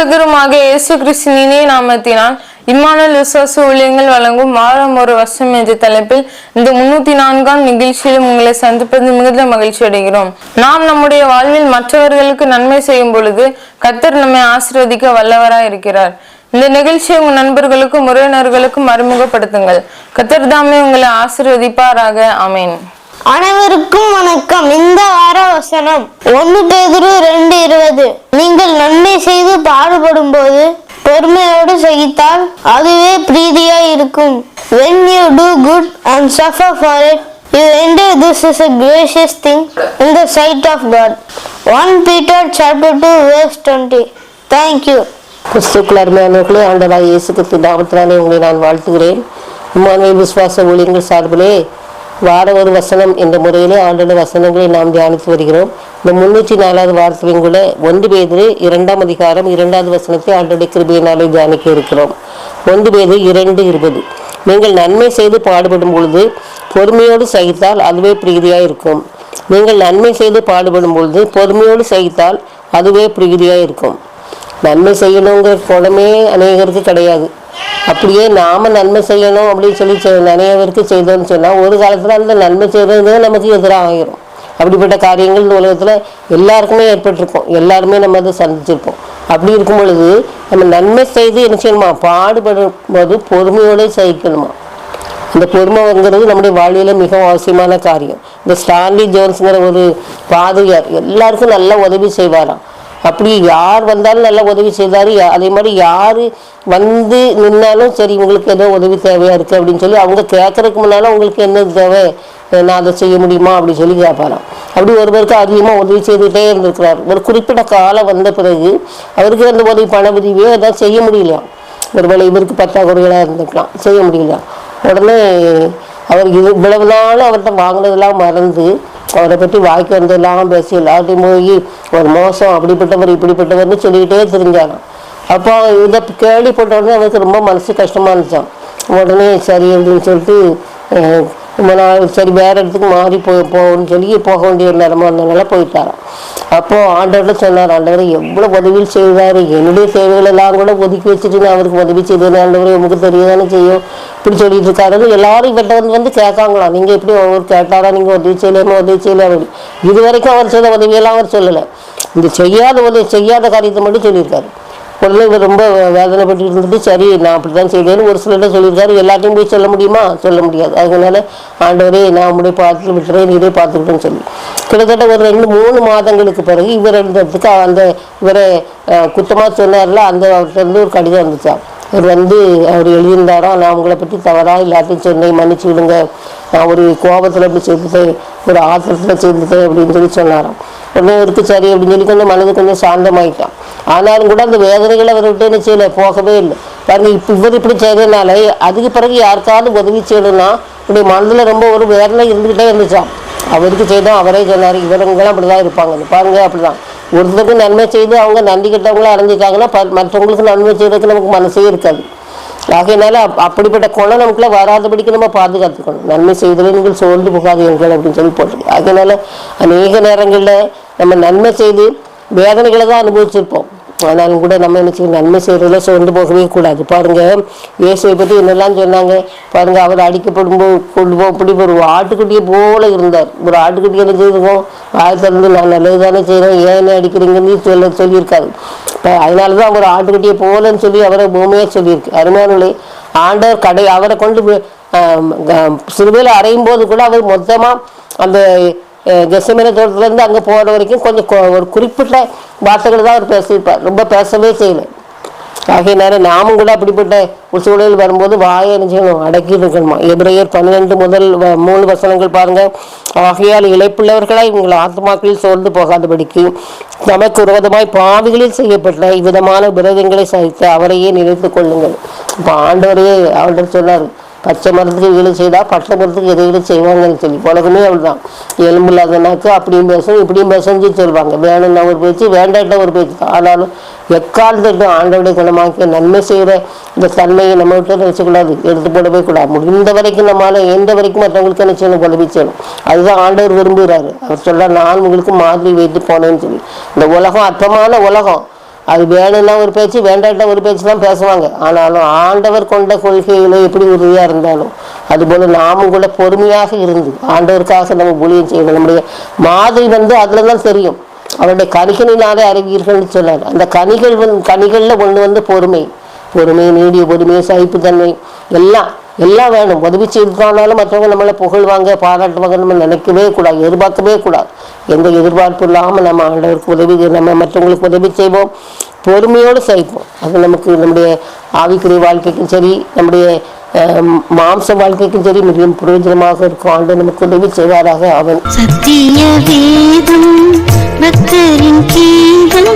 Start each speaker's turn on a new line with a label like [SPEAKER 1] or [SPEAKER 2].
[SPEAKER 1] இரட்சகருமாக இயேசு கிறிஸ்தினே நாமத்தினால் இம்மானுவேல் விசுவாச ஊழியங்கள் வழங்கும் வாரம் ஒரு வருஷம் என்ற தலைப்பில் இந்த முன்னூத்தி நான்காம் நிகழ்ச்சியிலும் உங்களை சந்திப்பது மிகுந்த மகிழ்ச்சி அடைகிறோம். நாம் நம்முடைய வாழ்வில் மற்றவர்களுக்கு நன்மை செய்யும் பொழுது கத்தர் நம்மை ஆசிர்வதிக்க வல்லவராய் இருக்கிறார். இந்த நிகழ்ச்சியை உங்கள் நண்பர்களுக்கும் உறவினர்களுக்கும் அறிமுகப்படுத்துங்கள். கத்தர் தாமே உங்களை ஆசிர்வதிப்பாராக. அமேன்
[SPEAKER 2] அனைவருக்கும் வணக்கம். இந்த வார வசனம் ஒன்று பேதுரு ரெண்டு இருபது. நீங்கள் நன்மை செய்ய பாடுபடும் போது பெருமையோடு சகித்தால் அதுவே பிரீதியாக இருக்கும் when you do good and suffer for it you endure this is a gracious thing in the sight of God one Peter chapter two verse twenty thank you
[SPEAKER 3] கிறிஸ்துக்குள் அருமையானவர்களே ஆண்டவராக இயேசுக்கு நாமத்தினாலே உங்களை நான் வாழ்த்துகிறேன். இம்மானுவேல் விசுவாச ஊழியர்கள் சார்பிலே வார ஒரு வசனம் என்ற முறையிலே ஆண்டோட வசனங்களை நாம் தியானித்து வருகிறோம். இந்த முன்னூற்றி நாலாவது வாரத்திலும் கூட ஒன்று பேதிரு இரண்டாம் அதிகாரம் இரண்டாவது வசனத்தை ஆண்டோட கிருபையினாலே தியானிக்க இருக்கிறோம். ஒன்று பேது இரண்டு இருபது. நீங்கள் நன்மை செய்து பாடுபடும் பொழுது பொறுமையோடு சகித்தால் அதுவே பிரீதியாக இருக்கும் நீங்கள் நன்மை செய்து பாடுபடும் பொழுது பொறுமையோடு சகித்தால் அதுவே பிரீதியாக இருக்கும் நன்மை செய்யணுங்கிற குணமே அநேகருக்கு கிடையாது. அப்படியே நாம நன்மை செய்யணும் அப்படின்னு சொல்லி செ- நிறைய பேருக்கு செய்தோம்னு சொன்னால் ஒரு காலத்தில் அந்த நன்மை செய்கிறது நமக்கு எதிராக ஆகிரும் அப்படிப்பட்ட காரியங்கள் இந்த உலகத்தில் எல்லாருக்குமே ஏற்பட்டிருக்கும். எல்லாருமே நம்ம அதை சந்திச்சிருப்போம். அப்படி இருக்கும் பொழுது நம்ம நன்மை செய்து என்ன செய்யணுமா? பாடுபடும் போது பொறுமையோடு சகிக்கணுமா? இந்த பொறுமைங்கிறது நம்முடைய வாழ்வியில் மிகவும் அவசியமான காரியம். இந்த ஸ்டான்லி ஜோன்ஸுங்கிற ஒரு பாதிரியார் எல்லாருக்கும் நல்லா உதவி செய்வாராம். அப்படி யார் வந்தாலும் நல்லா உதவி செய்தார். யா- அதே மாதிரி யார் வந்து நின்னாலும் சரி உங்களுக்கு ஏதோ உதவி தேவையாக இருக்குது அப்படின்னு சொல்லி அவங்க கேட்கறதுக்கு முன்னாலும் உங்களுக்கு என்ன தேவை? நான் அதை செய்ய முடியுமா? அப்படின்னு சொல்லி கேட்பாராம் அப்படி ஒருவருக்கு அதிகமாக உதவி செய்துகிட்டே இருந்திருக்கிறார். ஒரு குறிப்பிட்ட காலம் வந்த பிறகு அவருக்கு அந்த உதவி பண உதவியோ எதாவது செய்ய முடியலையாம். ஒருவேளை இவருக்கு பற்றாக்குறைகளாக இருந்துக்கலாம் செய்ய முடியல உடனே அவர் இது இவ்வளவு நாள் அவர்கிட்ட வாங்கினதெல்லாம் மறந்து அவரை பற்றி வாய்க்கு இல்லாமல் பேசி எல்லார்ட்டையும் போய் ஒரு மோசம் அப்படிப்பட்டவர் இப்படிப்பட்டவர்னு சொல்லிக்கிட்டே தெரிஞ்சாங்க அப்போ இதை கேள்விப்பட்ட உடனே அவருக்கு ரொம்ப மனசு கஷ்டமாக இருந்துச்சான் உடனே சரி அப்படின்னு சொல்லிட்டு அஹ், நாள் சரி வேற இடத்துக்கு மாறி போ போகணும்னு சொல்லி போக வேண்டிய நேரமாக நிலமா இருந்தனால போயிட்டாராம். அப்போ ஆண்டவர்கிட்ட சொன்னார் ஆண்டவர் எவ்வளோ உதவியில் செய்வார்? என்னுடைய தேவைகள் எல்லாம் கூட ஒதுக்கி வச்சுட்டு நான் அவருக்கு உதவி செய்தேன் ஆண்டவர் உங்களுக்கு தெரியதானே செய்யும்? இப்படி சொல்லிட்டு இருக்காரு. எல்லாரும் இவர்கிட்ட வந்து வந்து கேட்காங்களாம் நீங்கள் எப்படி அவர் கேட்டாரா? நீங்கள் உதவி செய்யலாமா உதவி செய்யலாம் இது வரைக்கும் அவர் செய்த உதவியெல்லாம் அவர் சொல்லலை. இந்த செய்யாத உதவி செய்யாத காரியத்தை மட்டும் சொல்லியிருக்காரு. உடனே இவர் ரொம்ப வேதனைப்பட்டு இருந்துட்டு சரி நான் அப்படி தான் செய்தேன்னு ஒரு சிலர்கிட்ட சொல்லியிருக்காரு. எல்லாத்தையும் போய் சொல்ல முடியுமா? சொல்ல முடியாது. அதனால ஆண்டவரே நான் உங்களுடைய பார்த்து விட்டுறேன். இதே பார்த்துக்கிட்டேன்னு சொல்லி. கிட்டத்தட்ட ஒரு ரெண்டு மூணு மாதங்களுக்கு பிறகு இவர் இருந்ததுக்கு அந்த இவரை குத்தமாக சொன்னார்ல அந்த அவர்கிட்ட இருந்து ஒரு கடிதம் வந்துச்சான் இவர் வந்து அவர் எழுதியிருந்தாராம் நான் உங்களை பற்றி தவறாக எல்லாத்தையும் சொன்னேன். மன்னிச்சு விடுங்க. நான் ஒரு கோபத்தில் இப்படி சேர்ந்துட்டேன். ஒரு ஆத்திரத்தில் சேர்ந்துட்டேன். அப்படின்னு சொல்லி சொன்னாராம். உடனே இருக்கு சரி அப்படின்னு சொல்லி கொஞ்சம் மனது கொஞ்சம் சாந்தமாயிட்டான். ஆனாலும் கூட அந்த வேதனைகளை அவர் விட்டு என்ன செய்யல போகவே இல்லை. பாருங்க இப்போ இவர் இப்படி செய்கிறதுனால அதுக்கு பிறகு யாருக்காவது உதவி செய்யணும்னா இப்படி மனதில் ரொம்ப ஒரு வேதனை இருந்துக்கிட்டே இருந்துச்சான் அவருக்கு செய்தோம் அவரே சொன்னார் இவருங்கெல்லாம் அப்படி தான் இருப்பாங்க பாருங்க அப்படிதான். ஒருத்தருக்கு நன்மை செய்து அவங்க நன்றி கெட்டவங்களா அடைஞ்சிட்டாங்கன்னா ப- மற்றவங்களுக்கு நன்மை செய்யறதுக்கு நமக்கு மனசே இருக்காது. ஆகையினால அப்- அப்படிப்பட்ட குணம் நமக்குள்ள வராதபடிக்கு நம்ம பாதுகாத்துக்கணும். நன்மை செய்தலே நீங்கள் சோர்ந்து எங்கள் அப்படின்னு சொல்லி போட்டிருக்கு. ஆகையினால அநேக நேரங்களில் நம்ம நன்மை செய்து வேதனைகளை தான் அனுபவிச்சிருப்போம். ஆனாலும் கூட நம்ம என்ன செய்யணும்? நன்மை செய்கிறதுல சோர்ந்து போகவே கூடாது. பாருங்க இயேசுவை பற்றி என்னெல்லாம் சொன்னாங்க? பாருங்க அவர் அடிக்கப்படும் போது கொண்டு போ இப்படி ஒரு ஆட்டுக்குட்டியை போல இருந்தார். ஒரு ஆட்டுக்குட்டி என்ன செய்திருக்கோம் வாய் திறந்து நான் நல்லது தானே செய்கிறேன் ஏன் என்ன அடிக்கிறீங்கன்னு சொல்ல சொல்லியிருக்காரு. இப்போ அதனால தான் அவர் ஆட்டுக்குட்டியை போலன்னு சொல்லி அவரை பூமியாக சொல்லியிருக்கு. அருமையானே ஆண்டவர் கடை அவரை கொண்டு போய், அறையும் போது கூட அவர் மொத்தமாக அந்த ஜெசமேன தோட்டத்துலேருந்து அங்கே போகிற வரைக்கும் கொஞ்சம் கொ- ஒரு குறிப்பிட்ட வார்த்தைகள் தான் அவர் பேசியிருப்பார். ரொம்ப பேசவே செய்யலை. ஆகையினால நாமும் கூட அப்படிப்பட்ட ஒரு சூழல் வரும்போது வாயை என்ன செய்யணும் அடக்கி இருக்கணுமா? எபிரேயர் பன்னிரெண்டு முதல் வ- மூணு வசனங்கள் பாருங்க. ஆகையால் இழைப்புள்ளவர்களாய் உங்கள் ஆத்மாக்களில் சோர்ந்து போகாதபடிக்கு நமக்கு விரோதமாய் பாவிகளில் செய்யப்பட்ட இவ்விதமான விரோதங்களை சகித்து அவரையே நினைத்து கொள்ளுங்கள். இப்போ ஆண்டவரே ஆண்டவர் சொன்னார் பச்சை மரத்துக்கு வீடு செய்தால் பச்சை மரத்துக்கு எதை வீடு செய்வாங்கன்னு சொல்லி. உலகமே அவ்வளோதான் எலும்பு இல்லாதனாக்கு அப்படியும் பேசும் இப்படியும் பேசுன்னு சொல்லுவாங்க. வேணும்னா ஒரு பேச்சு வேண்டாட்ட ஒரு பேச்சு. தான் ஆனாலும் எக்காலத்திட்டும் ஆண்டோடைய குணமாக்கி நன்மை செய்கிற இந்த தன்மையை நம்ம விட்டு நினைச்சக்கூடாது. எடுத்து போடவே கூடாது. முடிந்த வரைக்கும் நம்மளால எந்த வரைக்கும் மற்றவங்களுக்கு என்ன செய்யணும்? உதவி செய்யணும் அதுதான் ஆண்டவர் விரும்புகிறாரு. அவர் சொல்ல நான் உங்களுக்கு மாதிரி வைத்து போனேன்னு சொல்லி. இந்த உலகம் அற்பமான உலகம். அது வேணும்னா ஒரு பேச்சு வேண்டாட்டா ஒரு பேச்சு தான் பேசுவாங்க. ஆனாலும் ஆண்டவர் கொண்ட கொள்கையில எப்படி உறுதியாக இருந்தாலும் அதுபோல் நாமும் கூட பொறுமையாக இருந்து ஆண்டவருக்காக நம்ம ஊழியம் செய்யணும். நம்முடைய மாதிரி வந்து அதில் தான் தெரியும். அவருடைய கனிகளினாலே அறிவீர்கள்னு சொன்னார். அந்த கனிகள் வந்து கனிகளில் ஒன்று வந்து பொறுமை. பொறுமை நீடிய பொறுமை சகிப்புத்தன்மை எல்லாம் எல்லாம் வேணும். உதவி செய்தாலும் மற்றவங்க நம்மளை புகழ்வாங்க பாராட்டுவாங்க நம்ம நினைக்கவே கூடாது எதிர்பார்க்கவே கூடாது. எந்த எதிர்பார்ப்பு இல்லாமல் நம்ம ஆண்டவருக்கு உதவி நம்ம மற்றவங்களுக்கு உதவி செய்வோம். பொறுமையோடு செய்வோம் அது நமக்கு நம்முடைய ஆவிக்குரிய வாழ்க்கைக்கும் சரி நம்முடைய மாம்ச வாழ்க்கைக்கும் சரி மிகவும் பிரயோஜனமாக இருக்கும். ஆண்டு நமக்கு உதவி செய்வாராக. அவன்
[SPEAKER 4] சத்திய வேதம் பக்தரின் கீதம்